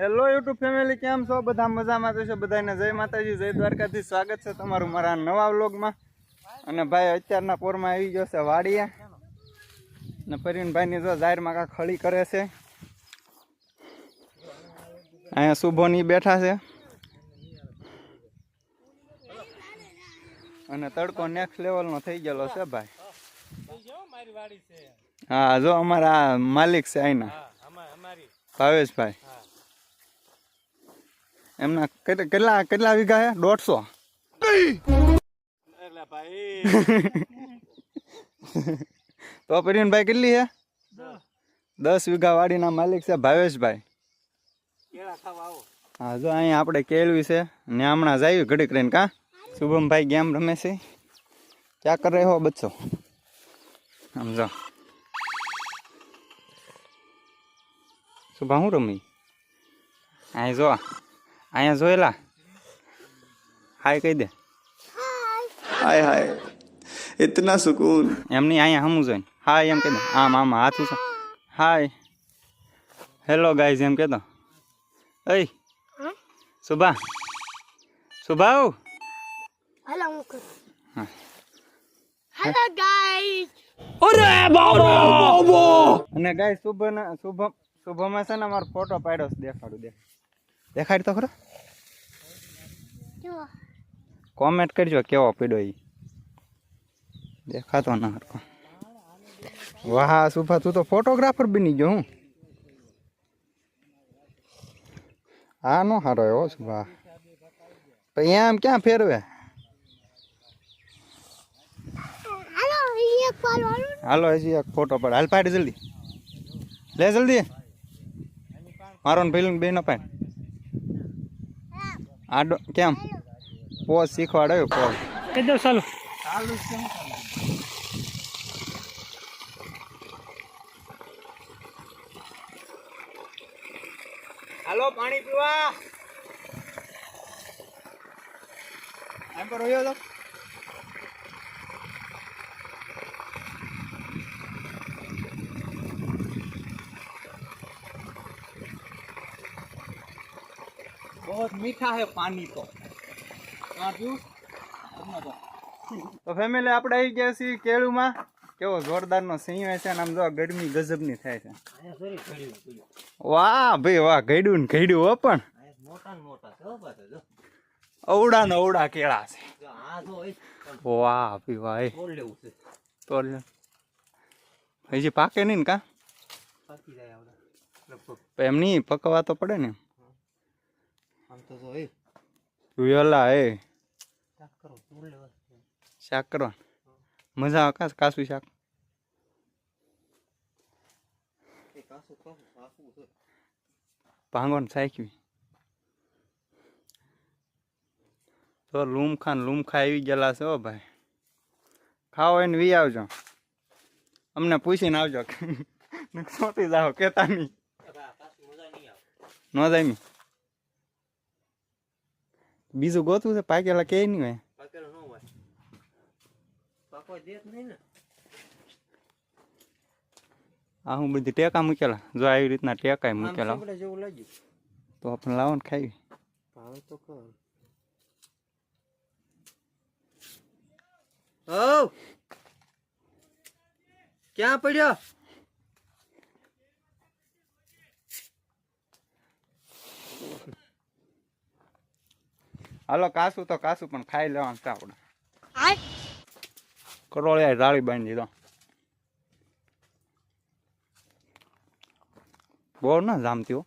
Hello YouTube family કેમ છો? બધા મજામાં છે? બધાને જય માતાજી જય દ્વારકાથી સ્વાગત છે તમારું મારા નવા વ્લોગમાં. અને ભાઈ અત્યારના પોરમાં આવી ગયો છે વાડીએ ને પરીનભાઈની જો જાહેરમાં કાંક ખળી કરે છે. અહીંયા શુભોની બેઠા છે. અને તડકો નેક્સ્ટ લેવલનો થઈ ગયેલો છે ભાઈ. હા જો અમારા માલિક છે અહીંના ભાવેશભાઈ. એમના કેટલા કેટલા કેટલા વીઘા છે? દોઢસો. તો પરિણભાઈ કેટલી હે દસ. વીઘા વાડીના માલિક છે ભાવેશભાઈ. હા જો અહીંયા આપણે કેળવી છે. ને હમણાં જાય ઘડીક રહીને કા? શુભમભાઈ ગેમ રમે છે? ક્યાં કરે હો બચ્ચો? સમજો શુભા હું રમી? અહીં જો. અહીંયા જોયેલા? હાય કહી દે. હાય હાય. ઇતના સુકૂન. એમની અહીંયા હમું જોઈને. હાય એમ કહી દે. આમ આમ હાથું છે. હાય. હેલો ગાઈઝ એમ કહેતો. અય શુભા સુભાવ હેલો હા હેલો ગાઈઝ અરે બાબા! અને ગાય શુભ શુભમ શુભમે છે ને મારો ફોટો પાડ્યો દેખાડું દે દેખાડ તો ખરો. જો. કોમેન્ટ કરજો કેવો પીડ્યો ઈ. દેખાતો ના હરકો વાહ સુભા તું તો ફોટોગ્રાફર બની ગયો હું. હા નો હારો એવો સુભા. પછી એમ ક્યાં ફેરવે? હેલો અહીંયા પાડવાનું હાલો હજી એક ફોટો પાડ. હાલ પાડ જલ્દી. લે જલ્દી. મારો ને પેલું બે નો પાડ. આડો કેમ? પોઝ શીખવાડાયો પોઝ કહી દો ચાલો. હાલો પાણી પીવા. એમ પર बहुत मीठा है पानी तो તો ફેમિલી આપણે આવી ગયા છીએ કેળુમાં કેવો જોરદારનો સિંહ છે અને આમ જો ગરમી ગજબની થાય છે વાહ ભાઈ વાહ ગઈડું ને ગઈડું હો પણ અવડા ને અવડા કેળા છે વાહ ભાઈ વાહ એ. તો લે. હજી પાકે નહીં ને કા પણ એમ નહીં પકવા તો પડે ને વેલા એ. શાક કરવા મજા આવે કાસ કાસું શાક? ભાંગોન સાયકવી તો લૂમખા લૂમખા આવી ગયેલા છે ભાઈ. ખાઓ એને વી આવજો. અમને પૂછીને આવજો. સોટી જાઓ કેતા નહીં. ન જાય બીજું ગોતું છે? પાકેલા કે નહીં હોય? આ હું બધી ટેકા મૂકેલા. જો આવી રીતના ટેકા મૂકેલા. તો આપણે લાવો ને ખાઈ. ક્યાં પડ્યો? હાલો કાસું તો કાસું પણ ખાઈ લેવાનું છે આપણે. કરોળિયા રાળી બાંધી દીધો. બહુ ના જામતી હો.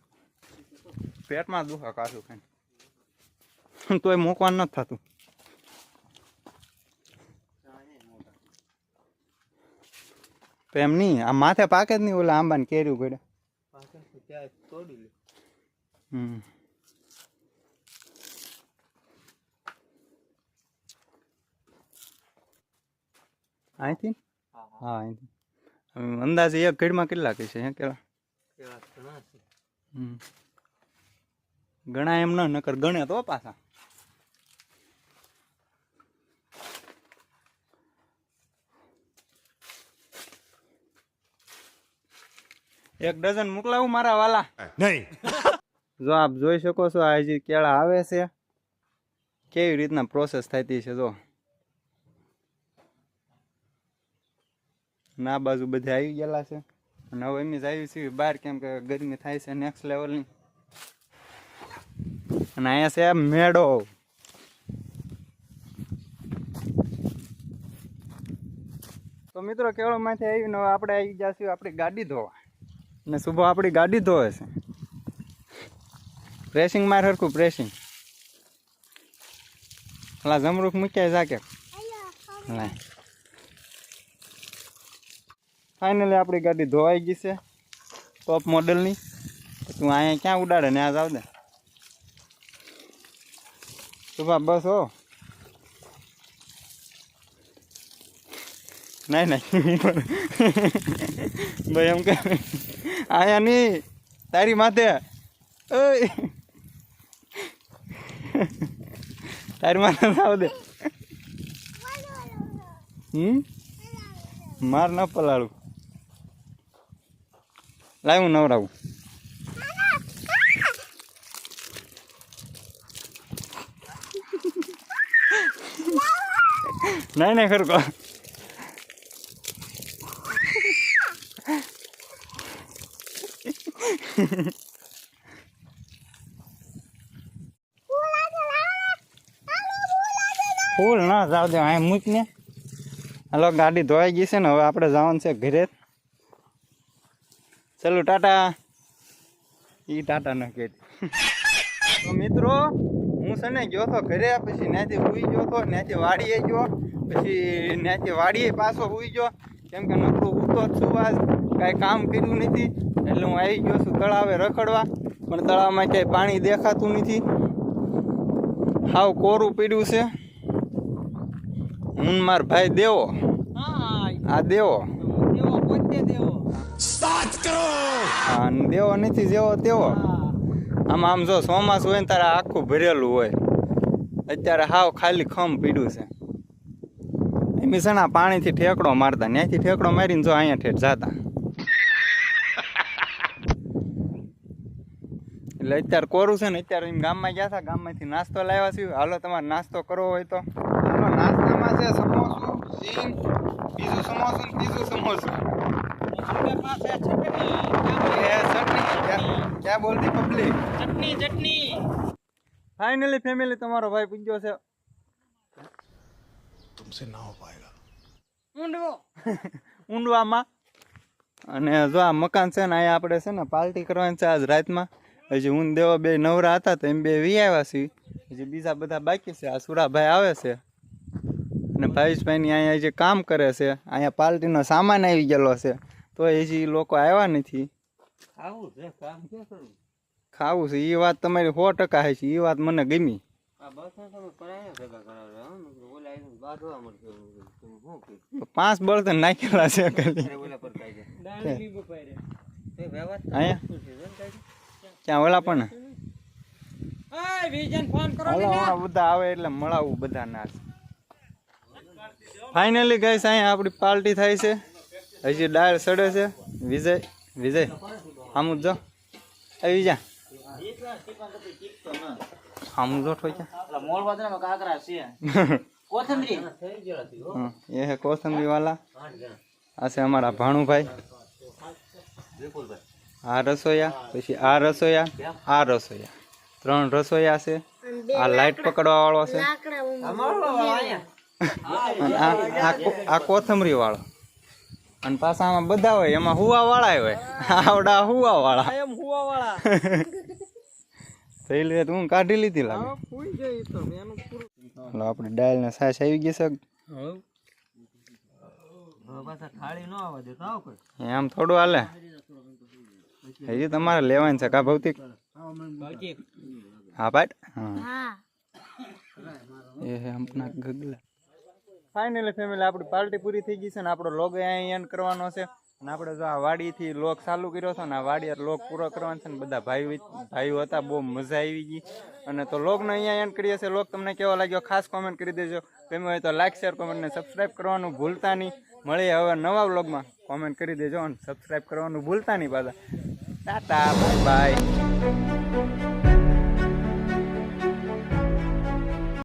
પેટમાં દુખા કાસું ખાઈને. તોય મૂકવાનું નથી થતું. તો એમ નહીં આ માથે પાકે જ નહીં ઓલા આંબાને કેર્યું ગળે હમ. અહીંથી? હા અહીંથી. અંદાજે એક ઘડીમાં કેટલા કહેશે હે કેળા? હમ. ગણા એમ ન નકર ગણે તો પાછા. એક ડઝન મોકલાવું મારા વાલા? નહીં. જો આપ જોઈ શકો છો આ હજી કેળા આવે છે કેવી રીતના પ્રોસેસ થતી છે જો. ના બાજુ બધે આવી ગયેલા છે. અને હવે એમની જ આવી છે બહાર કેમ કે ગરમી થાય છે નેક્સ્ટ લેવલની અને અહીંયા છે મેળો. તો મિત્રો કેળોમાંથી આવીને આપણે આવી ગયા છીએ આપણી ગાડી ધોવા. અને શુભો આપણી ગાડી ધોવે છે. પ્રેસિંગ માર હરખું પ્રેસિંગ પેલા જમરૂખ મૂક્યા જાકે ના ફાઇનલી આપણી ગાડી ધોવાઈ ગઈ છે ટોપ મોડલની તું અહીંયા ક્યાં ઉડાડે ને આ જાવ દે શુભા બસ હો. નહીં નહીં ભાઈ એમ કે આયા નહીં તારી માથે. તારી માથે આવ દે હમ? માર ન પલાળું. લાવ હું નવરાવું. નહીં નહીં ખરું કહો. ફૂલ ના જાવ દે અહીં મૂક ને હાલો, ગાડી ધોવાઈ ગઈ છે ને, હવે આપણે જવાનું છે ઘરે. ચલો ટાટા. એ ટાટા ન કે તો મિત્રો હું છે ને ગયો તો ઘરે પછી ત્યાંથી સુઈ ગયો તો ત્યાંથી વાડીએ ગયો પછી ત્યાંથી વાડીએ પાછો હુઈ ગયો. કેમ કે નકરું ઉતો છું આજ કાંઈ કામ કર્યું નથી. એટલે હું આવી ગયો છું તળાવે રખડવા પણ તળાવમાં ક્યાંય પાણી દેખાતું નથી. હાવ કોરું પીડ્યું છે. હું માર ભાઈ દેવો. આ દેવો. હા, અને નથી, જેવો તેવો. આમ આમ જો ચોમાસું હોય ને તારે આખું ભરેલું હોય. અત્યારે હાવ ખાલી ખમ પીડ્યું છે. એમ છે ને પાણીથી ઠેકડો મારતા ત્યાંથી ઠેકડો મારીને જો અહીંયા ઠેઠ જતા. એટલે અત્યારે કોરું છે ને, અત્યારે એમ ગામમાં ગયા હતા, ગામમાંથી નાસ્તો લાવ્યા છીએ. હાલો, તમારે નાસ્તો કરવો હોય તો. નાસ્તામાં છે સમોસું બીજું સમોસું ત્રીજું સમોસું. ક્યાં- બોલતી પબ્લિક? ચટણી ચટણી. ફાઇનલી ફેમિલી તમારો ભાઈ પૂજ્યો છે. ઊંડવો. ઊંડવામાં. અને જો આ મકાન છે ને અહીંયા આપણે છે ને પાર્ટી કરવાની છે આજ રાતમાં. હજી હું દેવો બે નવરા હતા તો એમ બે વી આવ્યા છીએ. હજી બીજા બધા બાકી છે. આ સુરાભાઈ આવે છે. અને ભાઈશભાઈની અહીંયા જે કામ કરે છે અહીંયા પાર્ટીનો સામાન આવી ગયેલો છે. તો હજી લોકો આવ્યા નથી. આવું છે કામ ક્યાં કરું ખાવું છે એ વાત તમારી સો ટકા છે એ વાત મને ગમી. પાંચ બળતણ નાખેલા છે. ક્યાં? ઓલા પણ બધા આવે એટલે મળાવું બધા નાચ ફાઇનલી ગઈસ અહીંયા આપણી પાર્ટી થાય છે. હજી ડાળ સડે છે. વિજય વિજય આમ જો આવી જા આમ જો ઠોઈ મોળ વાદળામાં કાકરા છે. કોથમરી. એ હે કોથમરી વાલા આ છે અમારા ભાણુભાઈ. આ રસોયા પછી આ રસોયા આ રસોયા. ત્રણ રસોયા છે. આ લાઈટ પકડવા વાળો છે અને આ આ કો- આ કોથમરી વાળો અને પાછા આમાં બધા હોય એમાં હુવા વાળા હોય. આવડા હુવા વાળા એમ હુવા વાળા પહેલી તો હું કાઢી લીધી લાગે. આપણી ડાળ ને સાસ આવી ગઈ છે. આમ થોડું હાલે. હજી તમારે લેવાની છે કા ભૌતિક? હા પાટ હા હા. એ હે હમણાં ગગલા. ફાઇનલી ફેમિલી આપણી પાર્ટી પૂરી થઈ ગઈ છે ને આપણો લોગ અહીંયા એન્ડ કરવાનો છે. અને આપણે જો આ વાડીથી લોક ચાલુ કર્યો હતો ને આ વાડી લોક પૂરો કરવાનો છે ને બધા ભાઈ ભાઈઓ હતા, બહુ મજા આવી ગઈ. અને તો લોગનો અહીંયા એન્ડ કરીએ છીએ. લોક તમને કેવો લાગ્યો ખાસ કોમેન્ટ કરી દેજો. ગમ્યો હોય તો લાઈક શેર કોમેન્ટ ને સબસ્ક્રાઈબ કરવાનું ભૂલતા નહીં. મળીએ હવે નવા વ્લોગમાં. કોમેન્ટ કરી દેજો અને સબસ્ક્રાઈબ કરવાનું ભૂલતા નહીં પાછા. Tata bye bye